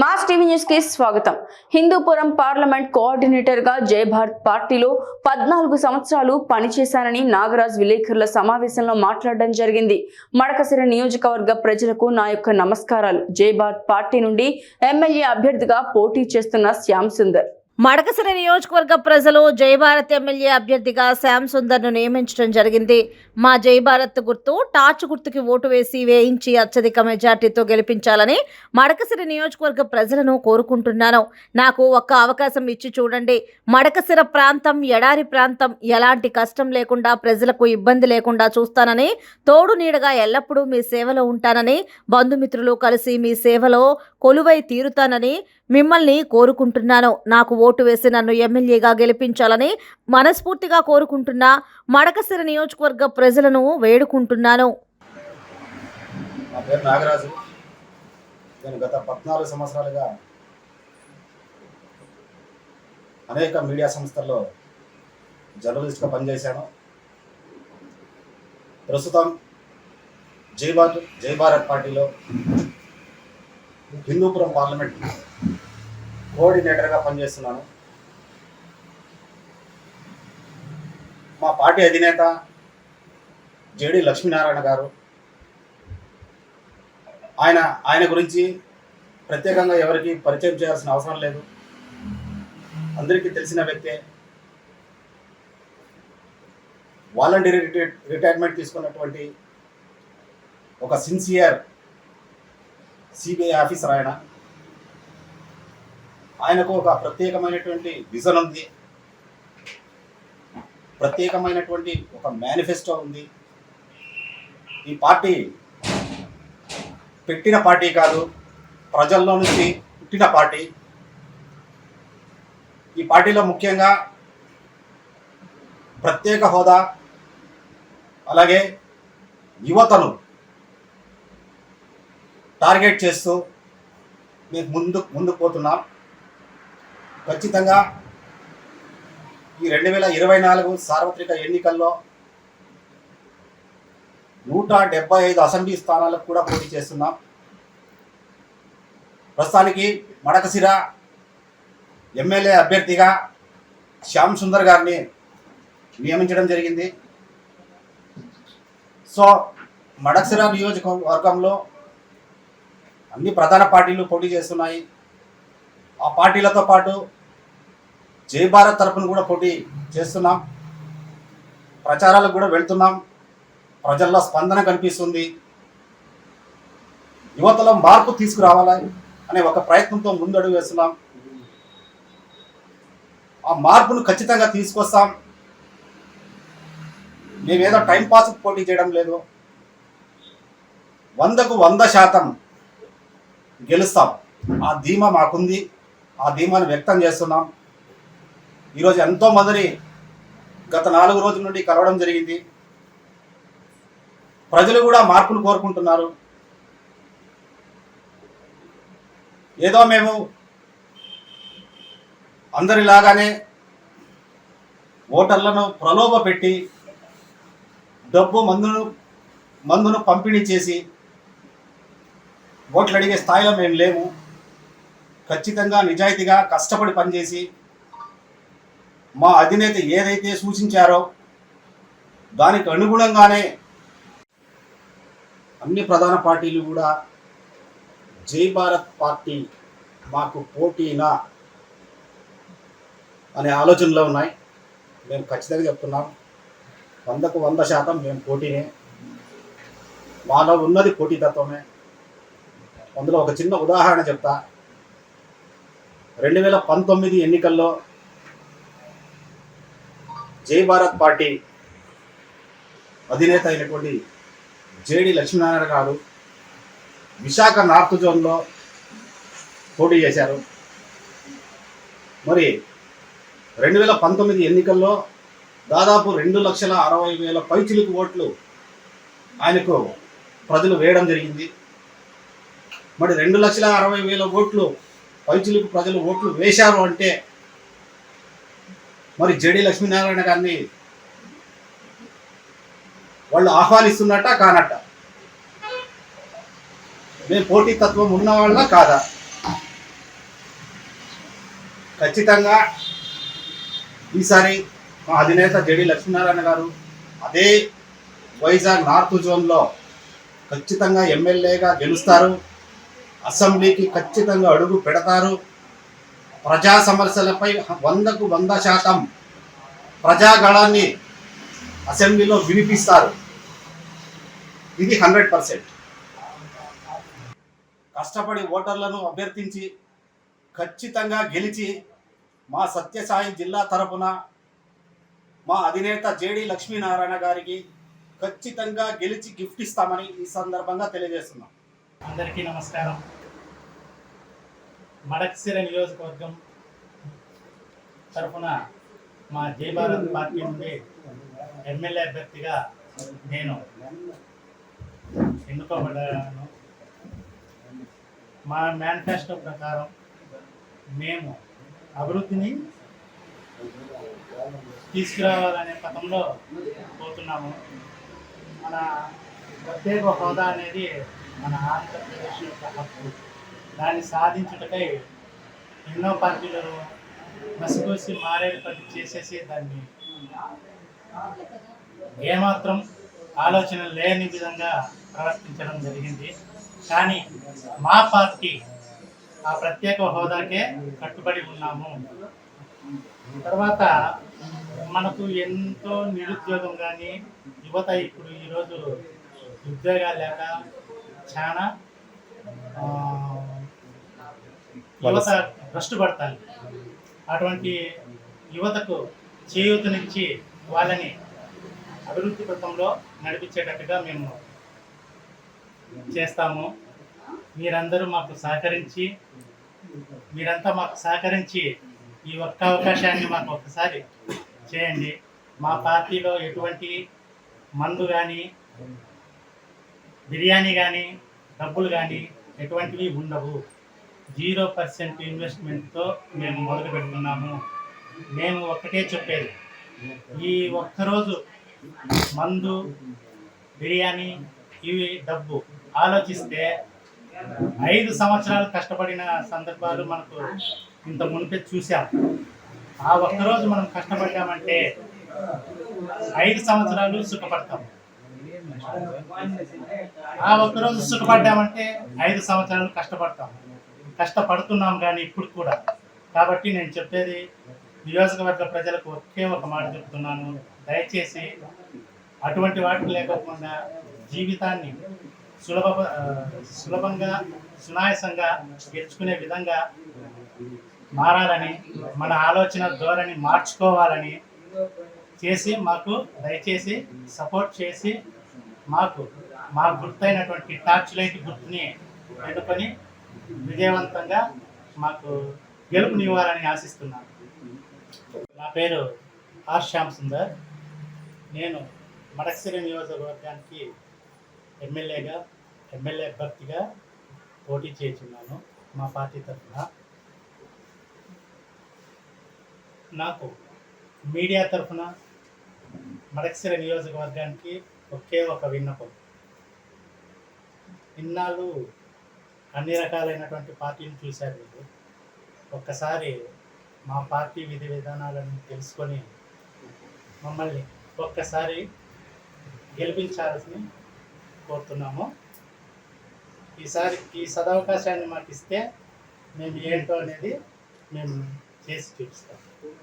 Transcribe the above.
Mass TV న్యూస్కి స్వాగతం. Hindupuram parliament కోఆర్డినేటర్గా జై భారత్ పార్టీలో పద్నాలుగు సంవత్సరాలు పనిచేశానని నాగరాజ్ విలేకరుల సమావేశంలో మాట్లాడడం జరిగింది. మడకసిర నియోజకవర్గ ప్రజలకు నా యొక్క నమస్కారాలు. జై భారత్ పార్టీ నుండి ఎమ్మెల్యే అభ్యర్థిగా పోటీ చేస్తున్న శ్యామ్ సుందర్. మడకసిర నియోజకవర్గ ప్రజలు జయభారత్ ఎమ్మెల్యే అభ్యర్థిగా శ్యామ్ సుందర్ను నియమించడం జరిగింది. మా జయభారత్ గుర్తు టార్చ్ గుర్తుకి ఓటు వేసి వేయించి అత్యధిక మెజార్టీతో గెలిపించాలని మడకసిర నియోజకవర్గ ప్రజలను కోరుకుంటున్నాను. నాకు ఒక్క అవకాశం ఇచ్చి చూడండి. మడకసిర ప్రాంతం ఎడారి ప్రాంతం ఎలాంటి కష్టం లేకుండా ప్రజలకు ఇబ్బంది లేకుండా చూస్తానని తోడు నీడగా ఎల్లప్పుడూ మీ సేవలో ఉంటానని బంధుమిత్రులు కలిసి మీ సేవలో కొలువై తీరుతానని మిమ్మల్ని కోరుకుంటున్నాను. నాకు ఓటు వేసి నన్ను ఎమ్మెల్యేగా గెలిపించాలని మనస్ఫూర్తిగా కోరుకుంటున్నా మడకసిర నియోజకవర్గ ప్రజలను వేడుకుంటున్నాను. నా పేరు నాగరాజు. నేను గత పద్నాలుగు సంవత్సరాలుగా అనేక మీడియా సంస్థల్లో జర్నలిస్ట్గా పనిచేశాను. ప్రస్తుతం జై భారత్ జై భారత్ పార్టీలో హిందూపురం పార్లమెంట్ కోఆర్డినేటర్గా పనిచేస్తున్నాను. మా పార్టీ అధినేత జేడి లక్ష్మీనారాయణ గారు ఆయన ఆయన గురించి ప్రత్యేకంగా ఎవరికి పరిచయం చేయాల్సిన అవసరం లేదు. అందరికీ తెలిసిన వ్యక్తే. వాలంటీర్ రిటైర్మెంట్ తీసుకున్నటువంటి ఒక సిన్సియర్ సిబిఐ ఆఫీసర్ ఆయన. ఆయనకు ఒక ప్రత్యేకమైనటువంటి విజన్ ఉంది. ప్రత్యేకమైనటువంటి ఒక మేనిఫెస్టో ఉంది. ఈ పార్టీ పెట్టిన పార్టీ కాదు ప్రజల్లో నుంచి పుట్టిన పార్టీ. ఈ పార్టీలో ముఖ్యంగా ప్రత్యేక హోదా అలాగే యువతను టార్గెట్ చేస్తూ మేము ముందు ముందుకు పోతున్నాం. ఖచ్చితంగా ఈ రెండు వేల ఇరవై నాలుగు సార్వత్రిక ఎన్నికల్లో నూట డెబ్బై ఐదు అసెంబ్లీ స్థానాలకు కూడా పోటీ చేస్తున్నాం. ప్రస్తుతానికి మడకసిర ఎమ్మెల్యే అభ్యర్థిగా శ్యామ్ సుందర్ గారిని నియమించడం జరిగింది. సో మడకసిర నియోజకవర్గంలో అన్ని ప్రధాన పార్టీలు పోటీ చేస్తున్నాయి. ఆ పార్టీలతో పాటు జై భారత్ తరఫున కూడా పోటీ చేస్తున్నాం. ప్రచారాలకు కూడా వెళ్తున్నాం. ప్రజల్లో స్పందన కనిపిస్తుంది. యువతలో మార్పు తీసుకురావాలి అనే ఒక ప్రయత్నంతో ముందడుగు వేస్తున్నాం. ఆ మార్పును ఖచ్చితంగా తీసుకొస్తాం. మేమేదో టైం పోటీ చేయడం లేదు. వందకు వంద శాతం గెలుస్తాం. ఆ ధీమా మాకుంది. ఆ ధీమాను వ్యక్తం చేస్తున్నాం. ఈరోజు ఎంతో మందిని గత నాలుగు రోజుల నుండి కలవడం జరిగింది. ప్రజలు కూడా మార్పులు కోరుకుంటున్నారు. ఏదో మేము అందరిలాగానే ఓటర్లను ప్రలోభ పెట్టి డబ్బు మందును మందును పంపిణీ చేసి ఓట్లు అడిగే స్థాయిలో మేము లేము. ఖచ్చితంగా నిజాయితీగా కష్టపడి పనిచేసి మా అధినేత ఏదైతే సూచించారో దానికి అనుగుణంగానే అన్ని ప్రధాన పార్టీలు కూడా జై భారత్ పార్టీ మాకు పోటీనా అనే ఆలోచనలో ఉన్నాయి. మేము ఖచ్చితంగా చెప్తున్నాం. వందకు వంద శాతం మేము పోటీనే. మాలో ఉన్నది పోటీతత్వమే. అందులో ఒక చిన్న ఉదాహరణ చెప్తా. రెండు వేల పంతొమ్మిది ఎన్నికల్లో జై భారత్ పార్టీ అధినేత అయినటువంటి జేడి లక్ష్మీనారాయణ గారు విశాఖ నార్త్ జోన్లో పోటీ చేశారు. మరి రెండు వేల పంతొమ్మిది ఎన్నికల్లో దాదాపు రెండు లక్షల అరవై వేల పైచిలుకు ఓట్లు ఆయనకు ప్రజలు వేయడం జరిగింది. మరి రెండు లక్షల అరవై వేల ఓట్లు పైచిలుకు ప్రజలు ఓట్లు వేశారు అంటే మరి జడి లక్ష్మీనారాయణ గారిని వాళ్ళు ఆహ్వానిస్తున్నట్ట కానట్ట. మేము పోటీ తత్వం ఉన్నవాళ్ళ కాదా? ఖచ్చితంగా ఈసారి మా అధినేత జడి లక్ష్మీనారాయణ గారు అదే వైజాగ్ నార్త్ జోన్లో ఖచ్చితంగా ఎమ్మెల్యేగా గెలుస్తారు. అసెంబ్లీకి ఖచ్చితంగా అడుగు పెడతారు. ప్రజా సమస్యలపై వందకు వంద శాతం ప్రజాగళాన్ని అసెంబ్లీలో వినిపిస్తారు. ఇది హండ్రెడ్ పర్సెంట్. కష్టపడి ఓటర్లను అభ్యర్థించి ఖచ్చితంగా గెలిచి మా సత్యసాయి జిల్లా తరపున మా అధినేత జేడి లక్ష్మీనారాయణ గారికి ఖచ్చితంగా గెలిచి గిఫ్ట్ ఇస్తామని ఈ సందర్భంగా తెలియజేస్తున్నాం. అందరికీ నమస్కారం. మడక్సిర నియోజకవర్గం తరఫున మా జయభారత్ పార్టీ నుండి ఎమ్మెల్యే అభ్యర్థిగా నేను ఎన్నుకోబడ్డాను. మా మేనిఫెస్టో ప్రకారం మేము అభివృద్ధిని తీసుకురావాలనే పథంలో పోతున్నాము. మన ప్రత్యేక హోదా అనేది మన ఆంధ్రప్రదేశ్ యొక్క హక్కు. దాన్ని సాధించుటకై ఎన్నో పార్టీలు మసిపూసి మారేడు పట్టి చేసేసి దాన్ని ఏమాత్రం ఆలోచన లేని విధంగా ప్రవర్తించడం జరిగింది. కానీ మా పార్టీ ఆ ప్రత్యేక హోదాకే కట్టుబడి ఉన్నాము. తర్వాత మనకు ఎంతో నిరుద్యోగం కానీ యువత ఇప్పుడు ఈరోజు ఉద్యోగాలు లేక చాలా యువత భ్రష్టు పడతారు అటువంటి యువతకు చేయూతనిచ్చి వాళ్ళని అభివృద్ధి పథంలో నడిపించేటట్టుగా మేము చేస్తాము. మీరందరూ మాకు సహకరించి మీరంతా మాకు సహకరించి ఈ ఒక్క అవకాశాన్ని మాకు ఒక్కసారి చేయండి. మా పార్టీలో ఎటువంటి మందు కానీ బిర్యానీ కానీ డబ్బులు కానీ ఎటువంటివి ఉండవు. జీరో పర్సెంట్ ఇన్వెస్ట్మెంట్తో మేము మొదలు పెడుతున్నాము. మేము ఒక్కటే చెప్పేది. ఈ ఒక్కరోజు మందు బిర్యానీ ఇవి డబ్బు. ఆలోచిస్తే ఐదు సంవత్సరాలు కష్టపడిన సందర్భాలు మనకు ఇంత మునిపే చూసాం ఆ ఒక్కరోజు మనం కష్టపడ్డామంటే ఐదు సంవత్సరాలు సుఖపడతాం. ఆ ఒక్కరోజు సుఖపడ్డామంటే ఐదు సంవత్సరాలు కష్టపడతాం. కష్టపడుతున్నాం కానీ ఇప్పుడు కూడా. కాబట్టి నేను చెప్పేది నియోజకవర్గ ప్రజలకు ఒకే ఒక మాట చెప్తున్నాను. దయచేసి అటువంటి వాటికి లేకపోకుండా జీవితాన్ని సులభ సులభంగా సునాయాసంగా గెలుచుకునే విధంగా మారాలని మన ఆలోచన ధోరణి మార్చుకోవాలని చేసి మాకు దయచేసి సపోర్ట్ చేసి మాకు మా గుర్తైనటువంటి టార్చ్ లైట్ గుర్తుని ఎన్నుకొని విజయవంతంగా మాకు గెలుపునివ్వాలని ఆశిస్తున్నాను. నా పేరు ఆర్ శ్యామ్ సుందర్. నేను మడక్సిరి నియోజకవర్గానికి ఎమ్మెల్యేగా ఎమ్మెల్యే అభ్యర్థిగా పోటీ చేస్తున్నాను మా పార్టీ తరఫున. నాకు మీడియా తరఫున మడక్సిర నియోజకవర్గానికి ఒకే ఒక విన్నపం. ఇన్నాళ్ళు అన్ని రకాలైనటువంటి పార్టీలు చూశారు మీరు. ఒక్కసారి మా పార్టీ విధి విధానాలను తెలుసుకొని మమ్మల్ని ఒక్కసారి గెలిపించాల్సి కోరుతున్నాము. ఈసారి ఈ సదవకాశాన్ని మాకు ఇస్తే మేము ఏంటో అనేది మేము చేసి చూపిస్తాం.